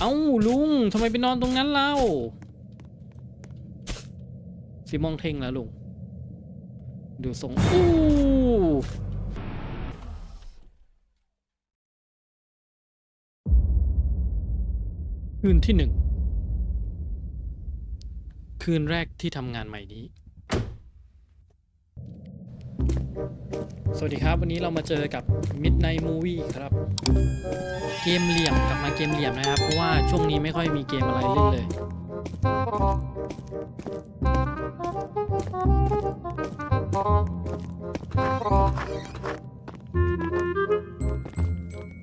เอ้าลุงทำไมไปนอนตรงนั้นเล่าสิมองเท่งแล้วลุงดูทรงอู้คืนที่หนึ่งคืนแรกที่ทำงานใหม่นี้ สวัสดีครับ วันนี้เรามาเจอกับ Midnight Movie ครับ เกมเหลี่ยมกลับมาเกมเหลี่ยมนะครับ เพราะว่าช่วงนี้ไม่ค่อยมีเกมอะไรเล่นเลย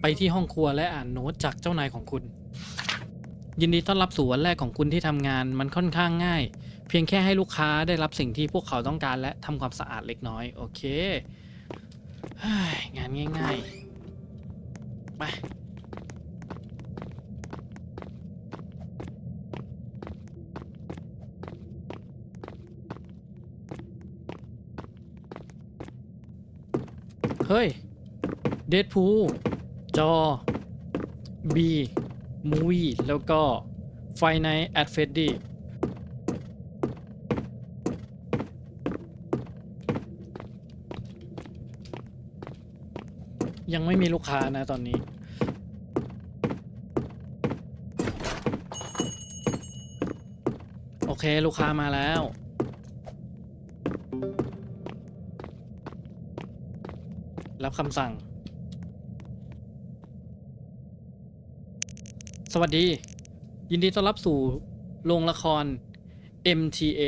ไปที่ห้องครัวและอ่านโน้ตจากเจ้านายของคุณ ยินดีต้อนรับสู่วันแรกของคุณที่ทำงานมันค่อนข้างง่าย เพียงแค่ให้ลูกค้าได้รับสิ่งที่พวกเขาต้องการและทำความสะอาดเล็กน้อย โอเคงานง่ายๆไปเฮ้ยเดดพูจอ B มูวี่แล้วก็ไฟในแอดเฟดดี้ยังไม่มีลูกค้านะตอนนี้ โอเคลูกค้ามาแล้ว รับคำสั่ง สวัสดี ยินดีต้อนรับสู่โรงละคร MTA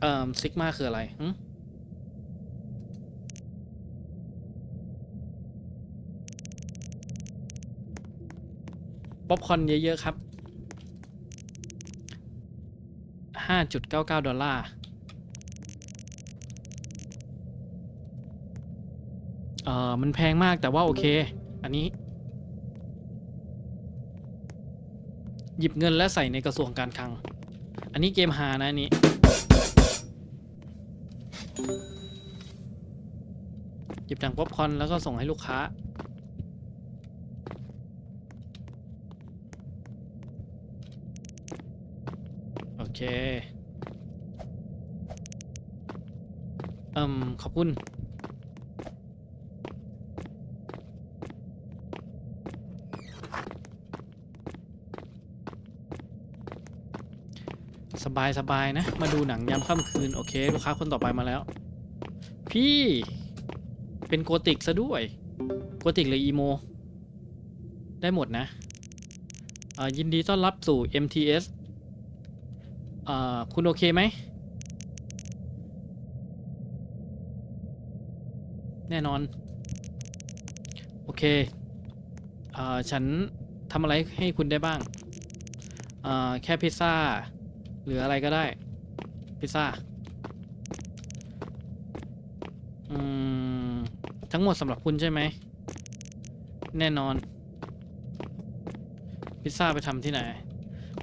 เอ่อซิกมาคืออะไรหึป๊อปคอนเยอะๆครับ 5.99 ดอลลาร์เอ่อ มันแพงมากแต่ว่าโอเค อันนี้ หยิบเงินและใส่ในกระทรวงการคลัง อันนี้เกมหานะอันนี้ หยิบถังป๊อปคอนแล้วก็ส่งให้ลูกค้า โอเค เอืมขอบคุณ ส บายสบายนะ มาดูหนังยามค่ำคืน โอเค ลูกค้าคนต่อไปมาแล้ว พี่เป็นโกติกซะด้วย โกติกหรืออีโม ได้หมดนะอ่อยินดีต้อนรับสู่ MTS อ่อคุณโอเคไหม แน่นอน โอเคอ่อฉันทำอะไรให้คุณได้บ้างอ่อแค่พิซซ่า หรืออะไรก็ได้ พิซซ่า อืม ทั้งหมดสำหรับคุณใช่ไหม แน่นอน พิซซ่าไปทำที่ไหน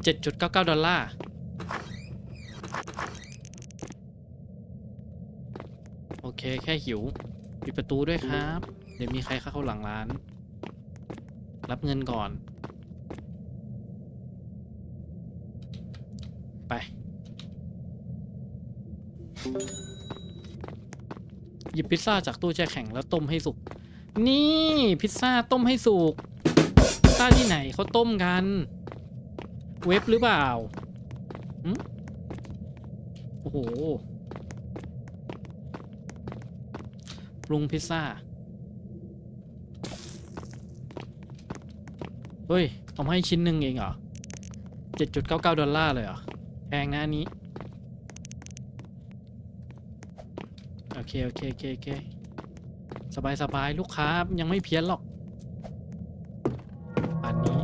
7.99 ดอลลาร์โอเค แค่หิว ปิดประตูด้วยครับ เดี๋ยวมีใครเข้าหลังร้าน รับเงินก่อน ไป หยิบพิซซ่าจากตู้แช่แข็งแล้วต้มให้สุก นี่พิซซ่าต้มให้สุก พิซซ่าที่ไหนเขาต้มกัน เว็บหรือเปล่าโอ้โห ปรุงพิซซ่า เฮ้ย เอาให้ชิ้นหนึ่งเองเหรอ 7.99 ดอลลาร์เลยเหรอ แพงนะอันนี้ อเคโอเคโอเคโอเคสบายสบายลูกค้ายังไม่เพี้ยนหรอกอันนี้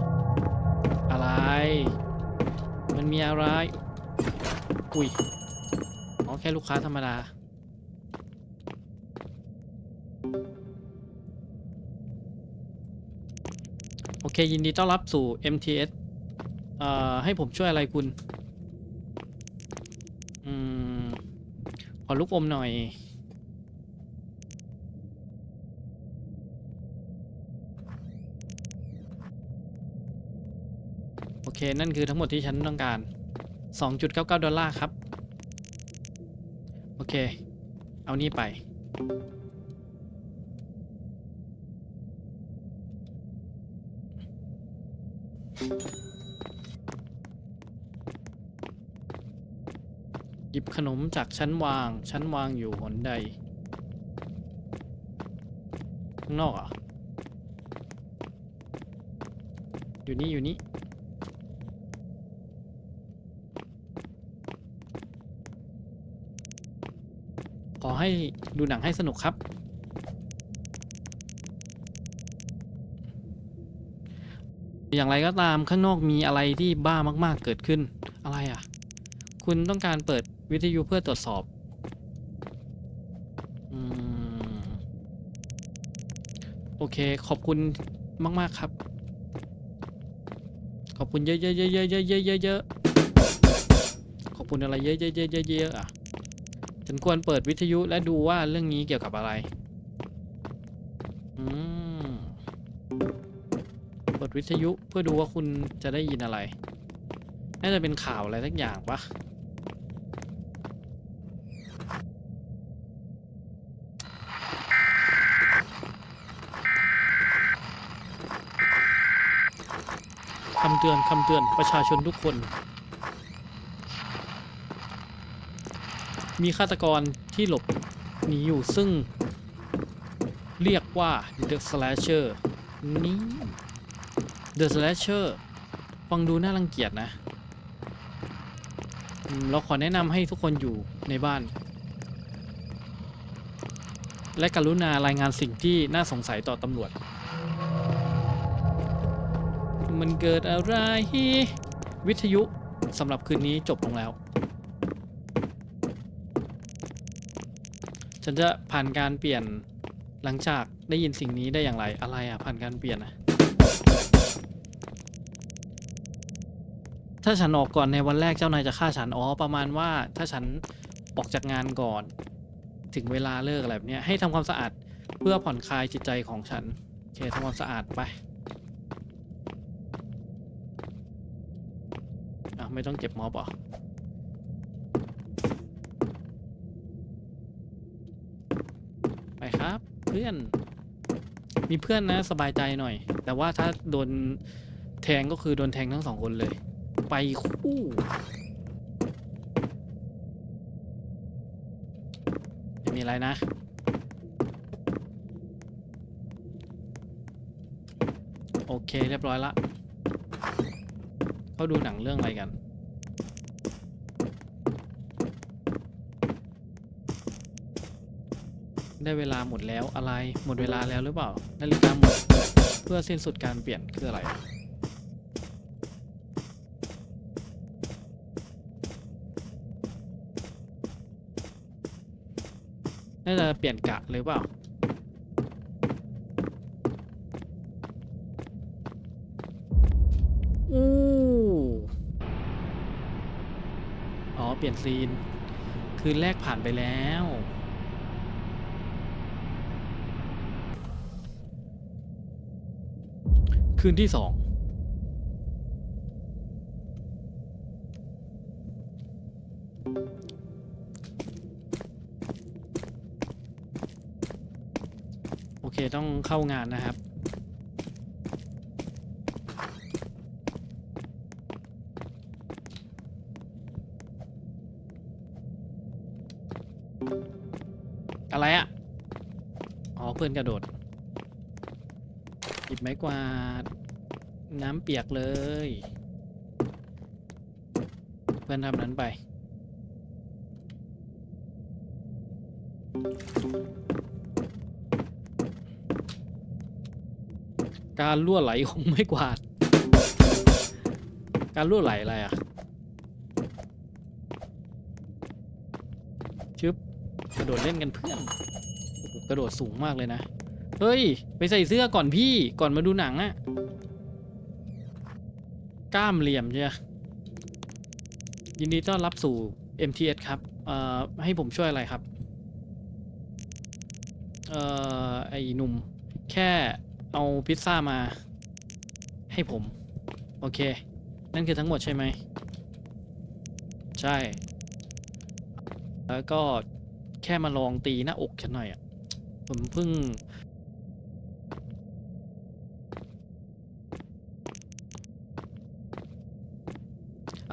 อะไร มันมีอะไร อุ้ยอ๋อแค่ลูกค้าธรรมดาโอเค ยินดีต้อนรับสู่ MTS เอ่อ ให้ผมช่วยอะไรคุณ อืม ขอลูกอมหน่อย เค นั่นคือทั้งหมดที่ฉันต้องการ 2.99 ดอลลาร์ครับ โอเค เอานี่ไป หยิบขนมจากชั้นวาง ชั้นวางอยู่หนใด ข้างนอกอะอยู่นี่ อยู่นี่ ขอให้ดูหนังให้สนุกครับ อย่างไรก็ตามข้างนอกมีอะไรที่บ้ามากๆเกิดขึ้นอะไรอะ คุณต้องการเปิดวิทยุเพื่อตรวจสอบอโอเคขอบคุณมาก ๆ ครับ ขอบคุณเยอะๆๆๆๆๆๆขอบคุณอะไรเยอะๆๆๆๆอะ ฉันควรเปิดวิทยุและดูว่าเรื่องนี้เกี่ยวกับอะไร อืม เปิดวิทยุเพื่อดูว่าคุณจะได้ยินอะไร น่าจะเป็นข่าวอะไรสักอย่างปะคำเตือนคำเตือนประชาชนทุกคน มีฆาตกรที่หลบหนีอยู่ซึ่ง เรียกว่า The Slasher นี่ The Slasher ฟังดูน่ารังเกียจนะ เราขอแนะนำให้ทุกคนอยู่ในบ้าน และกรุณารายงานสิ่งที่น่าสงสัยต่อตำรวจ มันเกิดอะไร วิทยุสำหรับคืนนี้จบลงแล้ว ฉันจะผ่านการเปลี่ยนหลังจากได้ยินสิ่งนี้ได้อย่างไรอะไรอะผ่านการเปลี่ยนอะถ้าฉันออกก่อนในวันแรกเจ้านายจะฆ่าฉันอ๋อประมาณว่าถ้าฉันออกจากงานก่อน ถึงเวลาเลิกอะไรแบบเนี้ยให้ทำความสะอาดเพื่อผ่อนคลายจิตใจของฉันโอเคทำความสะอาดไปอะไม่ต้องเก็บมอบเหรอไครับ เพื่อน มีเพื่อนนะสบายใจหน่อย แต่ว่าถ้าโดนแทงก็คือโดนแทงทั้งสองคนเลย ไปคู่ไม่มีอะไรนะโอเคเรียบร้อยละเขาดูหนังเรื่องอะไรกัน ได้เวลาหมดแล้วอะไร หมดเวลาแล้วหรือเปล่านาฬิกาหมด เพื่อสิ้นสุดการเปลี่ยนคืออะไร น่าจะเปลี่ยนกะหรือเปล่าอู้อ๋อ เปลี่ยนซีน คืนแรกผ่านไปแล้ว คืนที่สองโอเคต้องเข้างานนะครับ อะไรอะอ๋อเพื่อนกระโดด หยิบไม้กวาด น้ำเปียกเลย เพื่อนทำนั้นไป การรั่วไหลของไม้กวาด การรั่วไหลอะไรอะ ชึบ กระโดดเล่นกันเพื่อน กระโดดสูงมากเลยนะ เฮ้ย ไปใส่เสื้อก่อนพี่ ก่อนมาดูหนังอะ กล้ามเหลี่ยมใช่ไหมยินดีต้อนรับสู่ MTS ครับ เอ่อ ให้ผมช่วยอะไรครับ เอ่อ ไอ้หนุ่ม แค่เอาพิซซ่ามา ให้ผม โอเคนนั่นคือทั้งหมดใช่ไหม ใช่ แล้วก็แค่มาลองตีหน้าอกฉันหน่อยอะ ผมเพิ่ง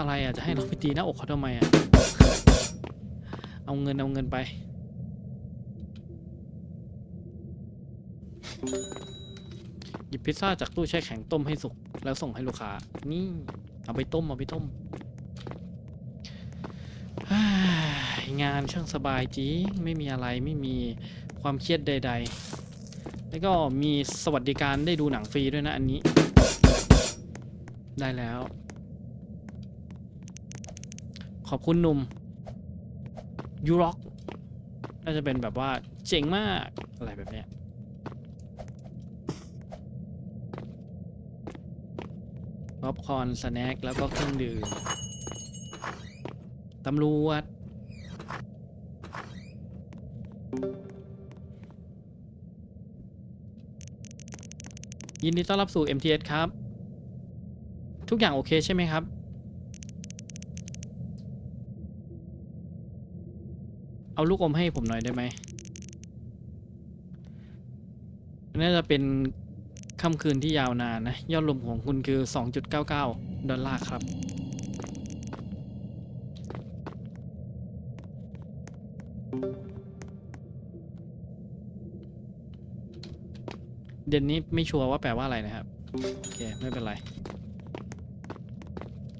อะไรอะ จะให้เราไปตีหน้าอกเขาทำไมอะ เอาเงินเอาเงินไป หยิบพิซซ่าจากตู้แช่แข็งต้มให้สุก แล้วส่งให้ลูกค้า นี่ เอาไปต้ม เอาไปต้ม งานช่างสบายจริง ไม่มีอะไรไม่มีความเครียดใด ๆ แล้วก็มีสวัสดิการได้ดูหนังฟรีด้วยนะอันนี้ ได้แล้ว ขอบคุณหนุ่มยูร็อกน่าจะเป็นแบบว่าเจ๋งมากอะไรแบบเนี้ยป๊อปคอนสแน็คแล้วก็เครื่องดื่มตำรวจยินดีต้อนรับสู่ MTS ครับ ทุกอย่างโอเคใช่ไหมครับ เอาลูกอมให้ผมหน่อยได้ไหมน่าจะเป็นค่ำคืนที่ยาวนานนะ ยอดรวมของคุณคือ 2.99 ดอลลาร์ครับ เดือนนี้ไม่ชัวร์ว่าแปลว่าอะไรนะครับ โอเค ไม่เป็นไร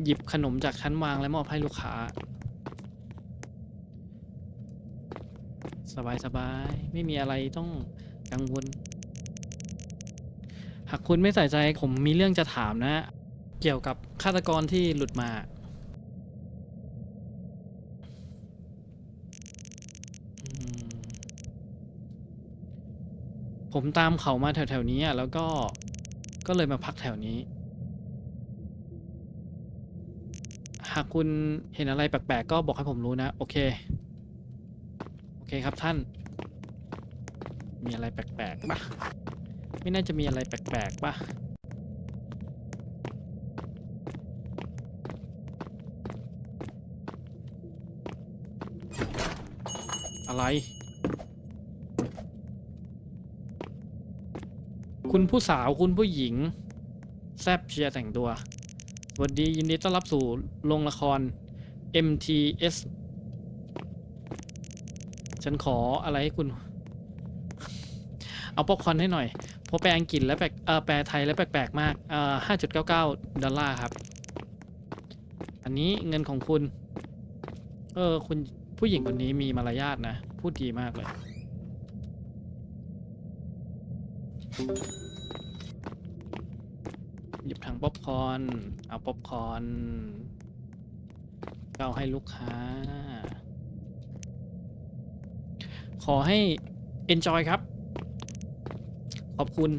หยิบขนมจากชั้นวางแล้วมอบให้ลูกค้า สบายสบายๆไม่มีอะไรต้องกังวล หากคุณไม่ใส่ใจผมมีเรื่องจะถามนะ เกี่ยวกับฆาตกรที่หลุดมา ผมตามเขามาแถวๆนี้แล้วก็ก็เลยมาพักแถวนี้ หากคุณเห็นอะไรแปลกๆ ก็บอกให้ผมรู้นะ โอเค คครับท่าน มีอะไรแปลกๆปะไม่น่าจะมีอะไรแปลกๆปะอะไร คุณผู้สาวคุณผู้หญิง แซบเชียร์แต่งตัวสวัสดียินดีต้อนรับสู่โรงละคร MTS ฉันขออะไรให้คุณ เอาป๊อปคอนให้หน่อย เพราะแปลอังกฤษแล้วแปลเออแปลไทยแล้วแปลกๆมากเอ่อห้าจุดเก้าเก้าดอลลาร์ครับ อันนี้เงินของคุณ เออ คุณผู้หญิงคนนี้มีมารยาทนะ พูดดีมากเลย หยิบถังป๊อปคอนเอาป๊อปคอนเอาให้ลูกค้า ขอให้ enjoy ครับ ขอบคุณ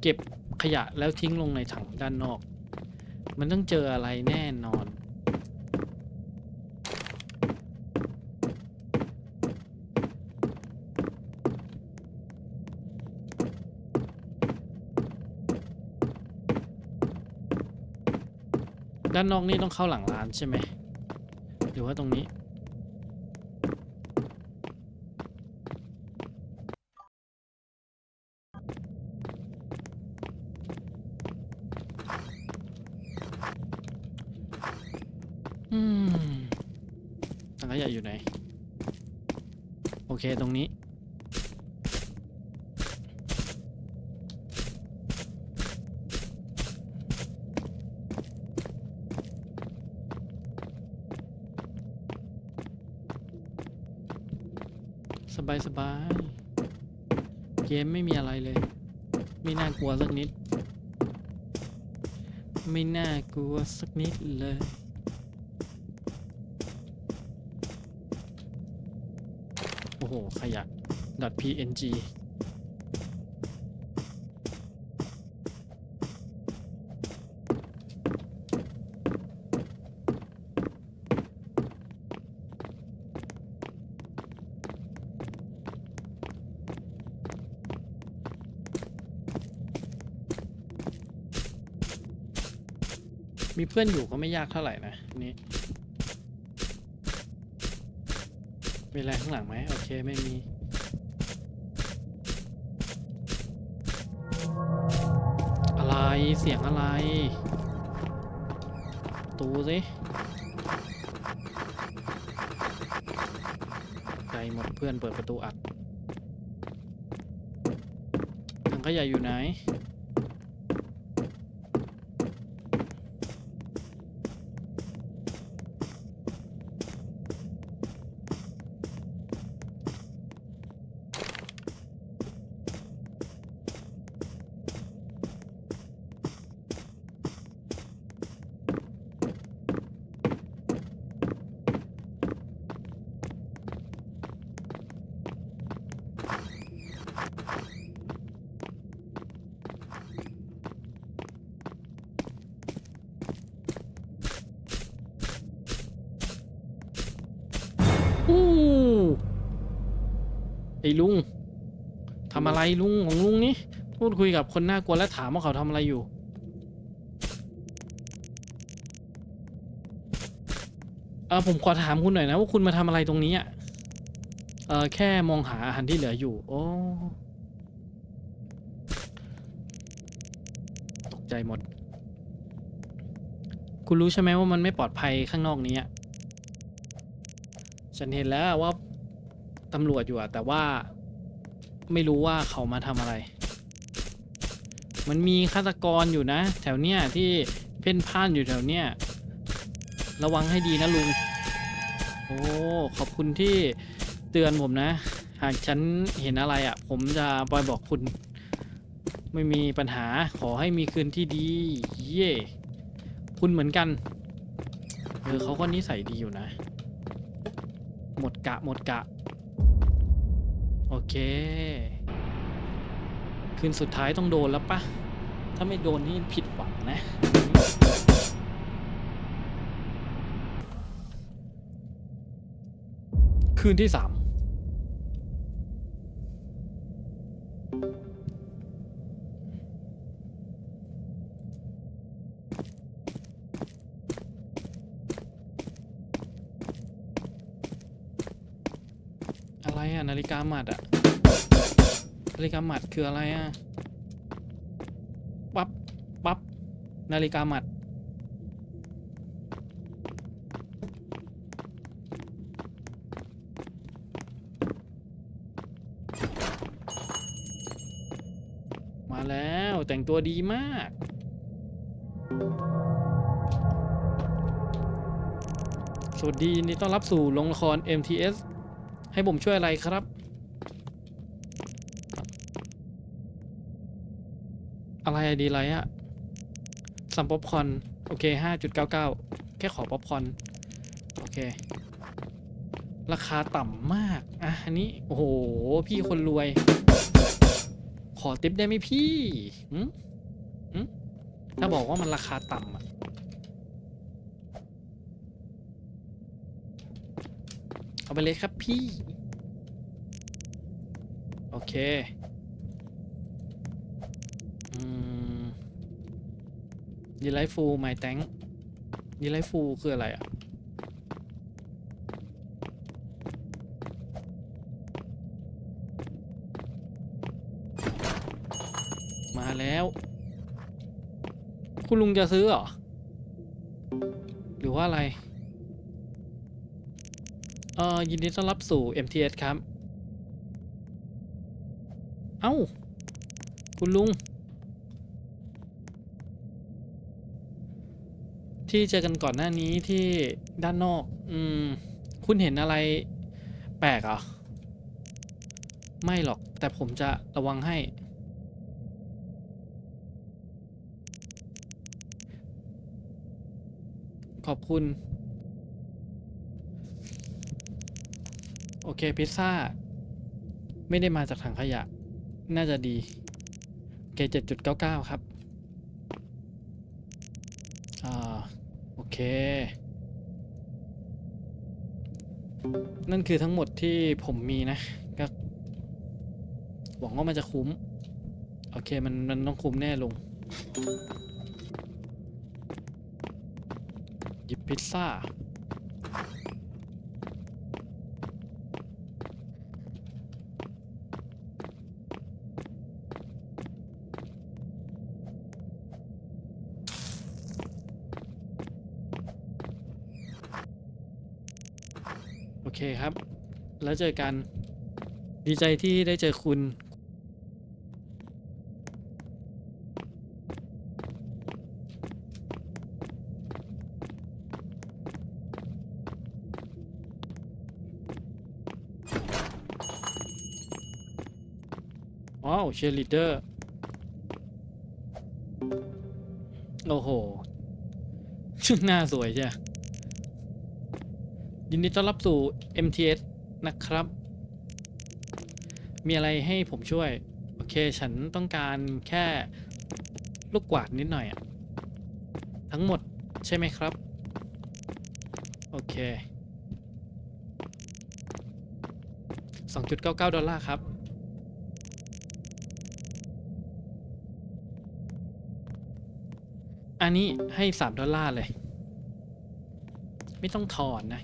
เก็บขยะแล้วทิ้งลงในถังด้านนอก มันต้องเจออะไรแน่นอน ด้านนอกนี่ต้องเข้าหลังร้านใช่ไหมหรือว่าตรงนี้ อืมถังขยะอยู่ไหน โอเคตรงนี้ สบายสบายเกมไม่มีอะไรเลย ไม่น่ากลัวสักนิด ไม่น่ากลัวสักนิดเลยโอ้โหขยะ .png มีเพื่อนอยู่ก็ไม่ยากเท่าไหร่นะนี่มีอะไรข้างหลังไหมโอเคไม่มีอะไรเสียงอะไร ตูสิใจหมดเพื่อนเปิดประตูอัดถังขยะอยู่ไหน อู้ ไอ้ลุงทำอะไรลุงของลุงนี่พูดคุยกับคนน่ากลัวและถามว่าเขาทำอะไรอยู่ เออผมขอถามคุณหน่อยนะว่าคุณมาทำอะไรตรงนี้อะเออแค่มองหาอาหารที่เหลืออยู่ โอ้ตกใจหมด คุณรู้ใช่ไหมว่ามันไม่ปลอดภัยข้างนอกนี้อะฉันเห็นแล้วว่า ตำรวจอยู่อะแต่ว่าไม่รู้ว่าเขามาทำอะไร มันมีฆาตกรอยู่นะ แถวเนี้ยที่เพ่นพ่านอยู่แถวเนี้ยระวังให้ดีนะลุง โอ้ขอบคุณที่เตือนผมนะ หากฉันเห็นอะไรอะผมจะบอยบอกคุณ ไม่มีปัญหาขอให้มีคืนที่ดี เย่คุณเหมือนกันเออเขาก็นิสัยดีอยู่นะ หมดกะหมดกะ โอเค คืนสุดท้ายต้องโดนแล้วปะ ถ้าไม่โดนนี่ผิดหวังนะ คืนที่สาม อะไรอะนาฬิกาหมัดอะนาฬิกาหมัดคืออะไรอะปั๊บปั๊บนาฬิกาหมัด มาแล้วแต่งตัวดีมากสวัสดีนดีต้อนรับสู่โรงละคร MTS ให้ผมช่วยอะไรครับ อะไรดีไรอะสัมป๊อปคอนโอเคห้าจุดเก้าเก้าแค่ขอป๊อปคอนโอเค ราคาต่ำมาก อะ อันนี้ โอ้โห พี่คนรวย ขอติปได้ไหมพี่หืมหืมถ้าบอกว่ามันราคาต่ำอะ เอาไปเลยครับพี่ โอเค อืมดีไลฟูไมแตงดีไลฟูคืออะไรอะ มาแล้ว คุณลุงจะซื้อเหรอ หรือว่าอะไร เอ่อยินดีต้อนรับสู่ MTS ครับ เอ้า คุณลุง ที่เจอกันก่อนหน้านี้ที่ด้านนอก อืม คุณเห็นอะไรแปลกเหรอ ไม่หรอก แต่ผมจะระวังให้ ขอบคุณ โอเคพิซซ่า ไม่ได้มาจากถังขยะ น่าจะดี โอเคเจ็ดจุดเก้าเก้าครับ อ่า โอเค นั่นคือทั้งหมดที่ผมมีนะ ก็หวังว่ามันจะคุ้ม โอเค มันมันต้องคุ้มแน่ลง หยิบพิซซ่า โอเคครับ แล้วเจอกัน ดีใจที่ได้เจอคุณ ว้าวเชียร์ลีดเดอร์ โอ้โห หน้าสวยใช่ยินดีต้อนรับสู่ MTS นะครับ มีอะไรให้ผมช่วย โอเค ฉันต้องการแค่ลูกกวาดนิดหน่อยอะทั้งหมดใช่ไหมครับ โอเค 2.99 ดอลลาร์ครับอันนี้ให้ 3 ดอลลาร์เลย ไม่ต้องถอนนะ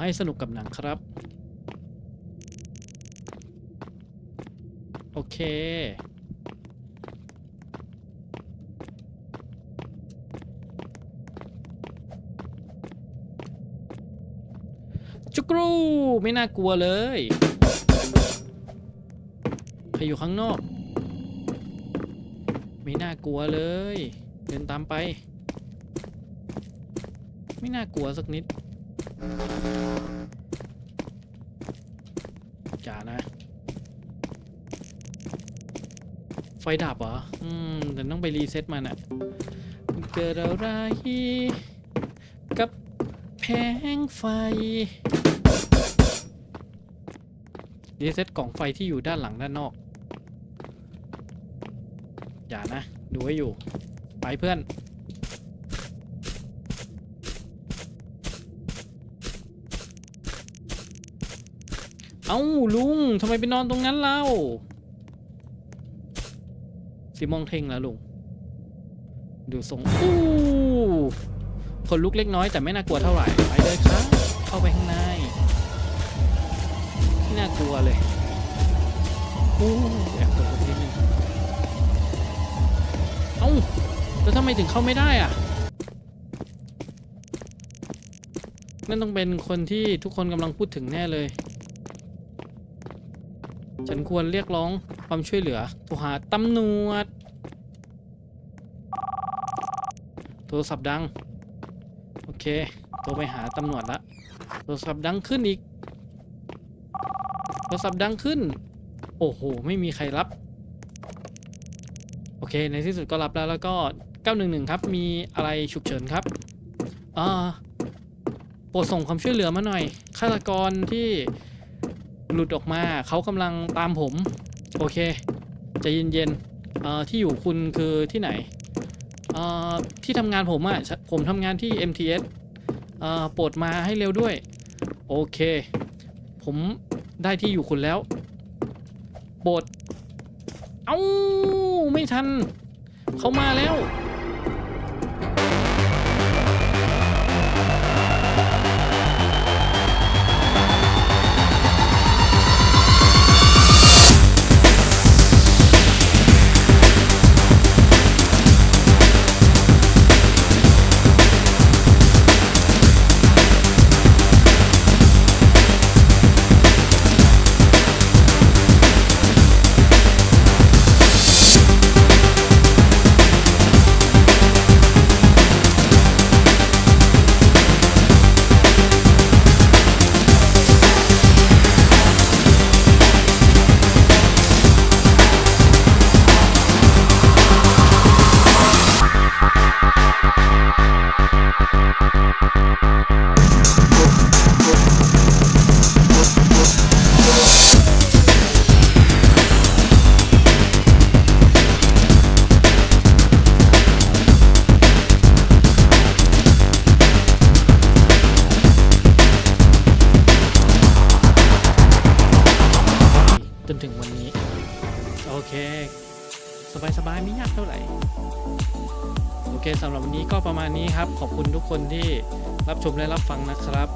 ให้สนุกกับหนังครับ โอเคจุกรูไม่น่ากลัวเลยใครอยู่ข้างนอก ไม่น่ากลัวเลย เดินตามไป ไม่น่ากลัวสักนิด อย่านะ ไฟดับเหรอ อืมแต่ต้องไปรีเซ็ตมันอะเกิดอะไรกับแผงไฟ รีเซ็ตกล่องไฟที่อยู่ด้านหลังด้านนอก อย่านะ ดูไว้อยู่ ไปเพื่อน เอ้าลุงทำไมไปนอนตรงนั้นเล่าสีมองเทงแล้วลุง ดูทรงอู้คนลุกเล็กน้อยแต่ไม่น่ากลัวเท่าไหร่ ไปเลยครับ เข้าไปข้างในไม่น่ากลัวเลยอู้แอบตกตรงนี้นึงเอ้าแล้วทำไมถึงเข้าไม่ได้อะนั่นต้องเป็นคนที่ทุกคนกำลังพูดถึงแน่เลย ฉันควรเรียกร้องความช่วยเหลือโทรหาตำรวจ โทรศัพท์ดัง โอเค โทรไปหาตำรวจละ โทรศัพท์ดังขึ้นอีก โทรศัพท์ดังขึ้น โอ้โห ไม่มีใครรับ โอเค ในที่สุดก็รับแล้วแล้วก็ 911 ครับ มีอะไรฉุกเฉินครับ อ่า โปรดส่งความช่วยเหลือมาหน่อย ฆาตกรที่ หลุดออกมาเขากำลังตามผม โอเคใจเย็นๆเอ่อที่อยู่คุณคือที่ไหนเอ่อที่ทำงานผมอะ่ะผมทำงานที่ MTS เอ่อโปรดมาให้เร็วด้วย โอเค ผมได้ที่อยู่คุณแล้วโปรดเอ้าไม่ทันเขามาแล้ว คนที่รับชมและรับฟังนะครับ